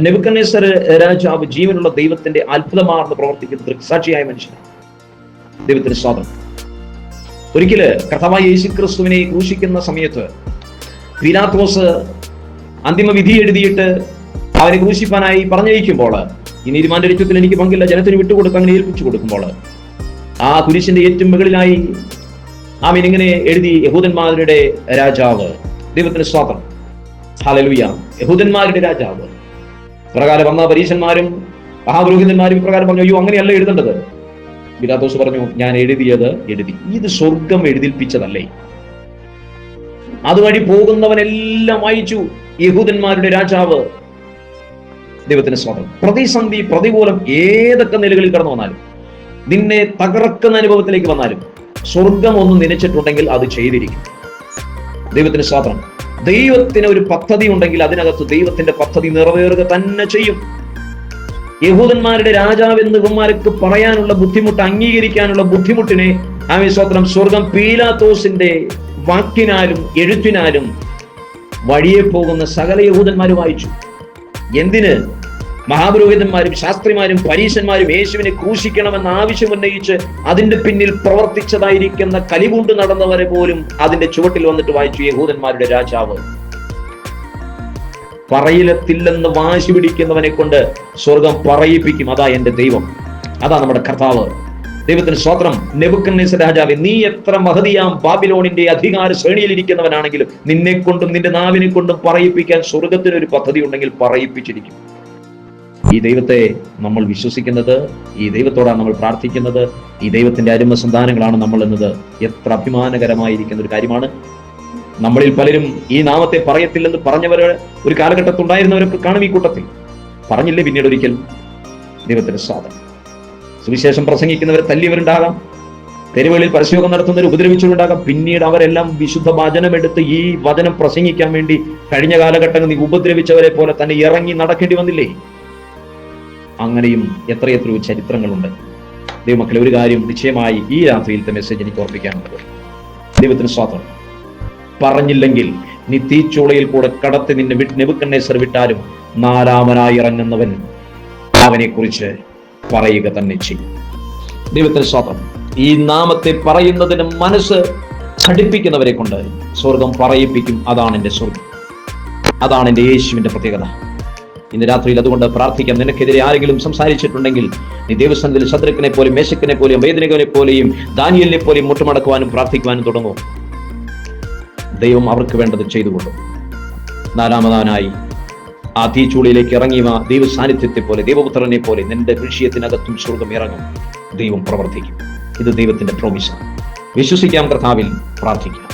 Nebuchadnezzar രാജാവ് ജീവനുള്ള ദൈവത്തിന്റെ അത്ഭുതമാർന്ന് പ്രവർത്തിക്കുന്ന ദൃക്സാക്ഷിയായ മനുഷ്യനാണ്. ദൈവത്തിന് സ്വാതന്ത്ര്യം. ഒരിക്കൽ കർത്താവായ യേശു ക്രിസ്തുവിനെ ക്രൂശിക്കുന്ന സമയത്ത് പീലാത്തോസ് അന്തിമ വിധി എഴുതിയിട്ട് അവനെ ക്രൂശിപ്പാനായി പറഞ്ഞയക്കുമ്പോൾ ഈ നീതിമാന്റെ രക്തത്തിൽ എനിക്ക് പങ്കില്ല ജനത്തിന് വിട്ടുകൊടുത്ത് അങ്ങനെ ഏൽപ്പിച്ചു കൊടുക്കുമ്പോൾ ആ കുരിശിന്റെ ഏറ്റവും മുകളിലായി ആമീൻ ഇങ്ങനെ എഴുതി യഹൂദന്മാരുടെ രാജാവ് ദൈവത്തിന് സ്വാതന്ത്ര്യം. ഹാലലുയ യഹൂദന്മാരുടെ രാജാവ് പ്രകാരം വന്ന പരീശന്മാരും മഹാപുരോഹിതന്മാരും ഇപ്രകാരം പറഞ്ഞു അയ്യോ അങ്ങനെയല്ല എഴുതേണ്ടത്. പിലാത്തോസ് പറഞ്ഞു ഞാൻ എഴുതിയത് എഴുതി. ഇത് സ്വർഗം എഴുതിപ്പിച്ചതല്ലേ? അതുവഴി പോകുന്നവനെല്ലാം വായിച്ചു യഹൂദന്മാരുടെ രാജാവ്. ദൈവത്തിന് സ്വാതന്ത്ര്യം പ്രതിസന്ധി പ്രതികൂലം ഏതൊക്കെ നിലകളിൽ കടന്നു വന്നാലും നിന്നെ തകർക്കുന്ന അനുഭവത്തിലേക്ക് വന്നാലും സ്വർഗം ഒന്ന് നനച്ചിട്ടുണ്ടെങ്കിൽ അത് ചെയ്തിരിക്കും. ദൈവത്തിന് സ്വാതന്ത്ര്യം ദൈവത്തിന് ഒരു പദ്ധതി ഉണ്ടെങ്കിൽ അതിനകത്ത് ദൈവത്തിന്റെ പദ്ധതി നിറവേറുക തന്നെ ചെയ്യും. യഹൂദന്മാരുടെ രാജാവ് എന്ന് പറയാനുള്ള ബുദ്ധിമുട്ട് അംഗീകരിക്കാനുള്ള ബുദ്ധിമുട്ടിനെ ആ സ്വത്രം സ്വർഗം പീലാത്തോസിന്റെ വാക്കിനാലും എഴുത്തിനാലും വഴിയെ പോകുന്ന സകല യഹൂദന്മാർ വായിച്ചു. എന്തിന്? മഹാപുരോഹിതന്മാരും ശാസ്ത്രിമാരും പരീശന്മാരും യേശുവിനെ ക്രൂശിക്കണമെന്ന് ആവശ്യം ഉന്നയിച്ച് അതിന്റെ പിന്നിൽ പ്രവർത്തിച്ചതായിരിക്കുന്ന കലികൊണ്ട് നടന്നവരെ പോലും അതിന്റെ ചുവട്ടിൽ വന്നിട്ട് വായിച്ചു യഹൂദന്മാരുടെ രാജാവ്. പറയിലത്തില്ലെന്ന് വാശി പിടിക്കുന്നവനെ കൊണ്ട് സ്വർഗം പറയിപ്പിക്കും. അതാ എന്റെ ദൈവം. അതാ നമ്മുടെ കർത്താവ്. ദൈവത്തിന് സ്വത്രം നെബുക്കന്നേസ് രാജാവ് നീ എത്ര മഹതിയാം ബാബിലോണിന്റെ അധികാര ശ്രേണിയിൽ ഇരിക്കുന്നവനാണെങ്കിലും നിന്നെ കൊണ്ടും നിന്റെ നാവിനെ കൊണ്ടും പറയിപ്പിക്കാൻ സ്വർഗത്തിന് ഒരു പദ്ധതി ഉണ്ടെങ്കിൽ പറയിപ്പിച്ചിരിക്കും. ഈ ദൈവത്തെ നമ്മൾ വിശ്വസിക്കുന്നത് ഈ ദൈവത്തോടാണ് നമ്മൾ പ്രാർത്ഥിക്കുന്നത് ഈ ദൈവത്തിന്റെ അരുമ സന്താനങ്ങളാണ് നമ്മൾ എന്നത്. എത്ര അഭിമാനകരമായിരിക്കുന്ന ഒരു കാര്യമാണ്. നമ്മളിൽ പലരും ഈ നാമത്തെ പറയത്തില്ലെന്ന് പറഞ്ഞവര് ഒരു കാലഘട്ടത്തിൽ ഉണ്ടായിരുന്നവരൊക്കെ കാണും ഈ കൂട്ടത്തിൽ. പറഞ്ഞില്ലേ പിന്നീട് ഒരിക്കൽ? ദൈവത്തിന്റെ സാധനം. സുവിശേഷം പ്രസംഗിക്കുന്നവരെ തല്ലിയവരുണ്ടാകാം. തെരുവുകളിൽ പരസ്യോഗം നടത്തുന്നവർ ഉപദ്രവിച്ചവരുണ്ടാകാം. പിന്നീട് അവരെല്ലാം വിശുദ്ധ വചനമെടുത്ത് ഈ വചനം പ്രസംഗിക്കാൻ വേണ്ടി കഴിഞ്ഞ കാലഘട്ടങ്ങളിൽ ഉപദ്രവിച്ചവരെ പോലെ തന്നെ ഇറങ്ങി നടക്കേണ്ടി വന്നില്ലേ? അങ്ങനെയും എത്രയെത്രയോ ചരിത്രങ്ങളുണ്ട്. ദൈവമക്കളെ ഒരു കാര്യം നിശ്ചയമായി ഈ രാത്രിയിലത്തെ മെസ്സേജ് എനിക്ക് ഓർപ്പിക്കാനുള്ളത്. ദൈവത്തിന് സ്വാതന്ത്ര്യം പറഞ്ഞില്ലെങ്കിൽ നീ തീച്ചോളയിൽ കൂടെ കടത്തി നിന്നെ വിട്ട് നെബുക്കണ്ണേസർ വിട്ടാലും നാലാമനായി ഇറങ്ങുന്നവൻ അവനെ കുറിച്ച് പറയുക തന്നെ ചെയ്യും. ദൈവത്തിന് സ്വാതന്ത്ര്യം ഈ നാമത്തെ പറയുന്നതിന് മനസ്സ് ഘടിപ്പിക്കുന്നവരെ കൊണ്ട് സ്വർഗം പറയിപ്പിക്കും. അതാണ് എന്റെ സ്വർഗം. അതാണ് എന്റെ യേശുവിന്റെ പ്രത്യേകത. ഇന്ന് രാത്രിയിൽ അതുകൊണ്ട് പ്രാർത്ഥിക്കാം. നിനക്കെതിരെ ആരെങ്കിലും സംസാരിച്ചിട്ടുണ്ടെങ്കിൽ നീ ദേവസ്ഥാനത്തിൽ ശത്രുക്കിനെ പോലെയും മേശക്കിനെ പോലെയും വേദനകനെ പോലെയും ദാനിയലിനെ പോലെയും മുട്ടുമടക്കുവാനും പ്രാർത്ഥിക്കുവാനും തുടങ്ങും. ദൈവം അവർക്ക് വേണ്ടത് ചെയ്തുകൊള്ളും നാലാമതാനായി ആ തീച്ചൂളിയിലേക്ക് ഇറങ്ങിയ ദൈവ സാന്നിധ്യത്തെ പോലെ ദൈവപുത്രനെ പോലെ നിന്റെ വിഷയത്തിനകത്തും സ്വർഗം ഇറങ്ങും. ദൈവം പ്രവർത്തിക്കും. ഇത് ദൈവത്തിന്റെ പ്രോമിസാണ് വിശ്വസിക്കാം കർത്താവിൽ പ്രാർത്ഥിക്കാം.